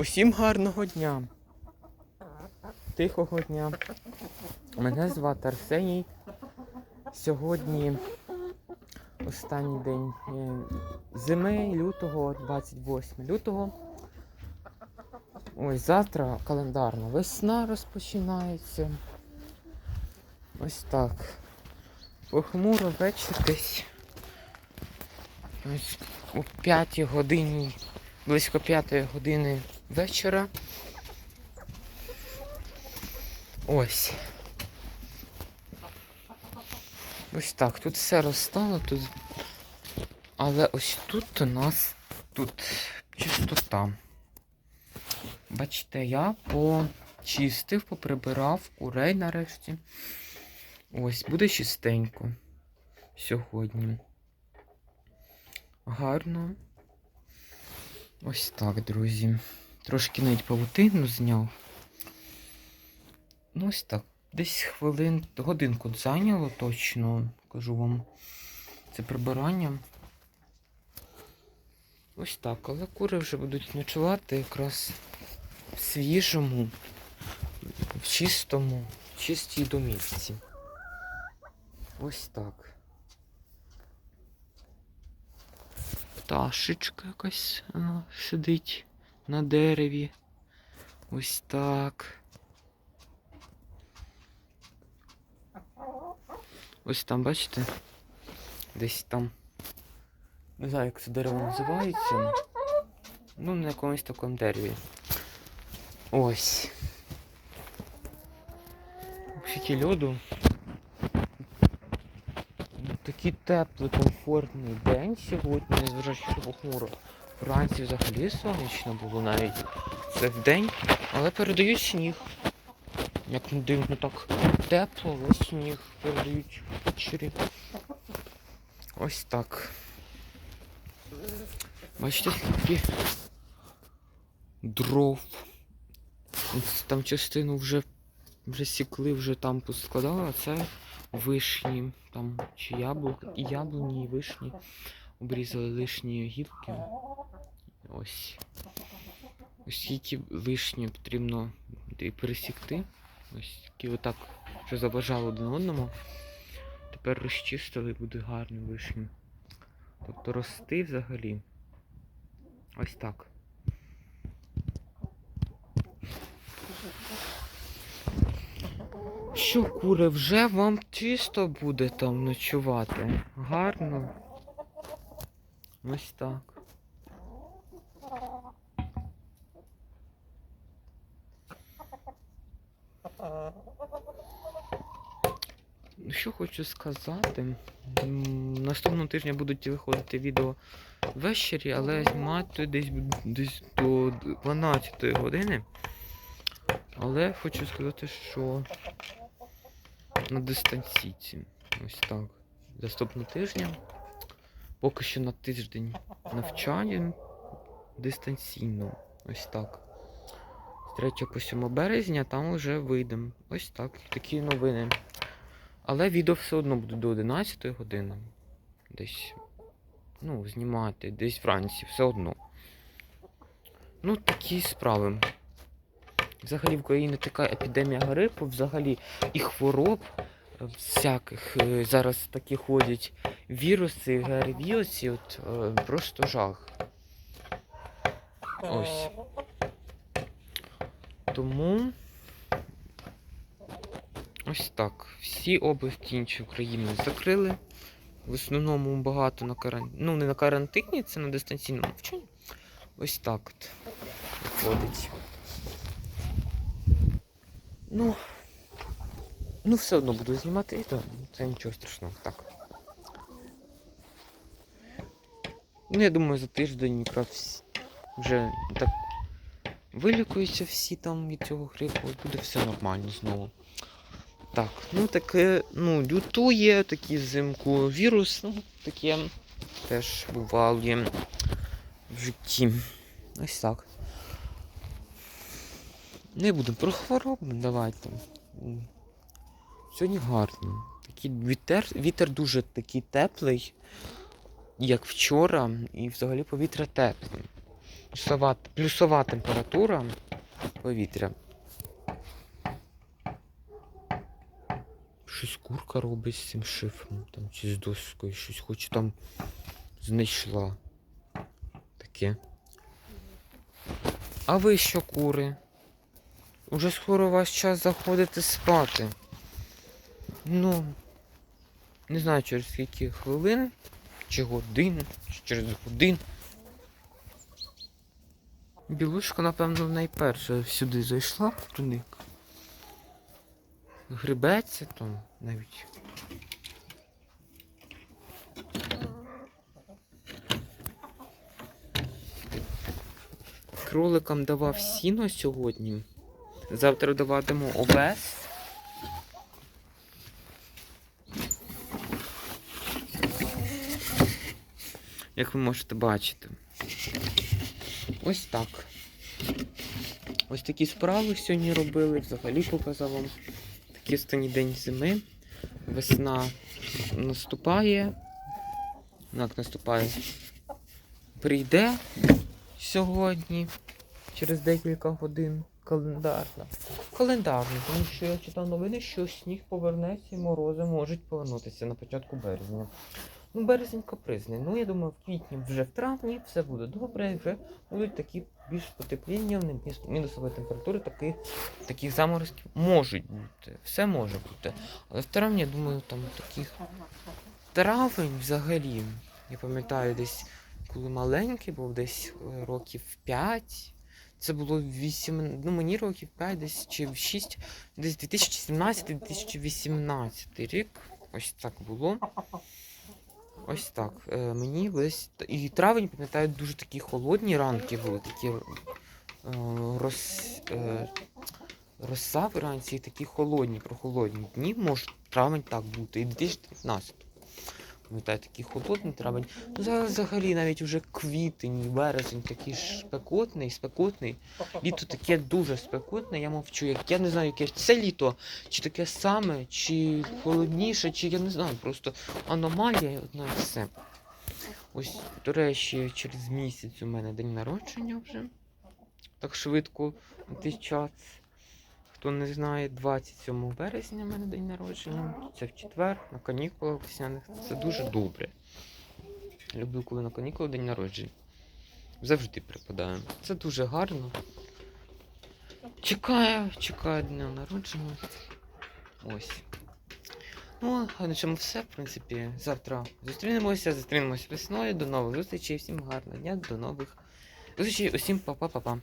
Усім гарного дня. Тихого дня. Мене звати Арсеній. Сьогодні останній день е, зими лютого, 28 лютого. Ось завтра календарна весна розпочинається. Ось так. Похмуро вечір десь. Ось о 5 годині, близько 5 години вечора. Ось. Ось так. Тут все розстало, тут. Але ось тут у нас тут чистота. Бачите, я почистив, поприбирав курей нарешті. Ось, буде чистенько сьогодні. Гарно. Ось так, друзі. Трошки навіть павутину зняв. Ну, ось так. Десь хвилин, годинку зайняло точно, кажу вам. Це прибирання. Ось так, але кури вже будуть ночувати якраз в свіжому, в чистому, в чистій домівці. Ось так. Пташечка якась сидить на дереві. Ось так. Ось там, бачите? Десь там. Не знаю, як це дерево називається. Ну, на якомусь такому дереві. Ось. Скільки льоду. Такий теплий, комфортний день сьогодні, незважаючи що похмуро. Вранці взагалі сонячно було навіть. Це в день, але передають сніг. Як не дивно, так тепло, але сніг передають ввечері. Ось так. Бачите, скільки дров. Там частину вже, вже сікли, вже там поскладали, а це вишні. Там чи яблук, і яблуні, і вишні. Обрізали лишні гілки. Ось. Ось скільки вишні потрібно і пересікти. Ось які отак вже заважали один одному. Тепер розчистили, буде гарні вишні. Тобто рости взагалі. Ось так. Що, кури, вже вам чисто буде там ночувати? Гарно. Ось так. Що хочу сказати. Наступного тижня будуть виходити відео ввечері, але знімати десь, десь до 12 години. Але хочу сказати, що на дистанційці. Ось так. Наступного тижня. Поки що на тиждень навчання дистанційно. Ось так. З 3 по 7 березня там вже вийдемо. Ось так. Такі новини. Але відео все одно буде до 11 години. Десь. Ну, знімати, десь вранці, все одно. Ну, такі справи. Взагалі в Україні така епідемія грипу, взагалі і хвороб е, всяких. е, Зараз такі ходять віруси, ГРВІОСі, от е, просто жах. Ось. Тому. Ось так. Всі області інші України закрили. В основному багато на карантині. Ну, не на карантині, це на дистанційному навчанні. Ось так от виходить. Ну. Ну, все одно буду знімати відео, це нічого страшного. Так. Ну, я думаю, за тиждень якраз вже так вилікуються всі там від цього грипу, буде все нормально знову. Так, ну таке, ну, лютує, такий взимку вірус, ну, таке теж буває в житті. Ось так. Не будемо про хворобу, давайте. Сьогодні гарно. Такий вітер, вітер дуже такий теплий, як вчора, і взагалі повітря тепле. плюсова, плюсова температура повітря. Щось курка робить з цим шифром, там чи з доскою, щось хоч там знайшла. Таке. А ви що, кури? Уже скоро у вас час заходити спати. Ну, не знаю через скільки хвилин, чи годин, чи через годин. Білушка, напевно, найперше сюди зайшла проник. Грибеться там навіть. Кроликам давав сіно сьогодні. Завтра даватиму овес. Як ви можете бачити. Ось так. Ось такі справи сьогодні робили. Взагалі показав вам такий день зими. Весна наступає. Як наступає? Прийде сьогодні через декілька годин календарна. Календарно, тому що я читав новини, що сніг повернеться і морози можуть повернутися на початку березня. Ну, березень капризний. Ну, я думаю, в квітні, вже в травні все буде добре, вже будуть такі більш потепління, мінус- мінусові температури, такі, таких заморозків можуть бути. Все може бути. Але в травні, я думаю, там таких травень взагалі. Я пам'ятаю, десь коли маленький був, десь е, років 5. Це було 8, ну мені років 5, десь чи 6, десь 2017-2018 рік. Ось так було. Ось так. Е, мені весь. І травень, пам'ятаю, дуже такі холодні ранки були, такі е, роз, е, роса вранці, такі холодні, прохолодні дні. Може травень так бути. І 2019. Пам'ятаю, такий холодний травень. Ну, зараз взагалі навіть вже квітень, березень такий ж спекотний, спекотний. Літо таке дуже спекотне, я мовчу. Як я не знаю, яке це літо, чи таке саме, чи холодніше, чи я не знаю, просто аномалія одна і все. Ось, до речі, через місяць у мене день народження вже. Так швидко летить час. Хто не знає, 27 березня у мене день народження. Це в четвер, на канікулах весняних. Це дуже добре. Люблю, коли на канікули день народження. Завжди припадаю. Це дуже гарно. Чекаю, чекаю дня народження. Ось. Ну, а на чому все, в принципі. Завтра зустрінемося, зустрінемося весною. До нових зустрічей. Всім гарного дня, до нових зустрічей. Усім па-па-па-па.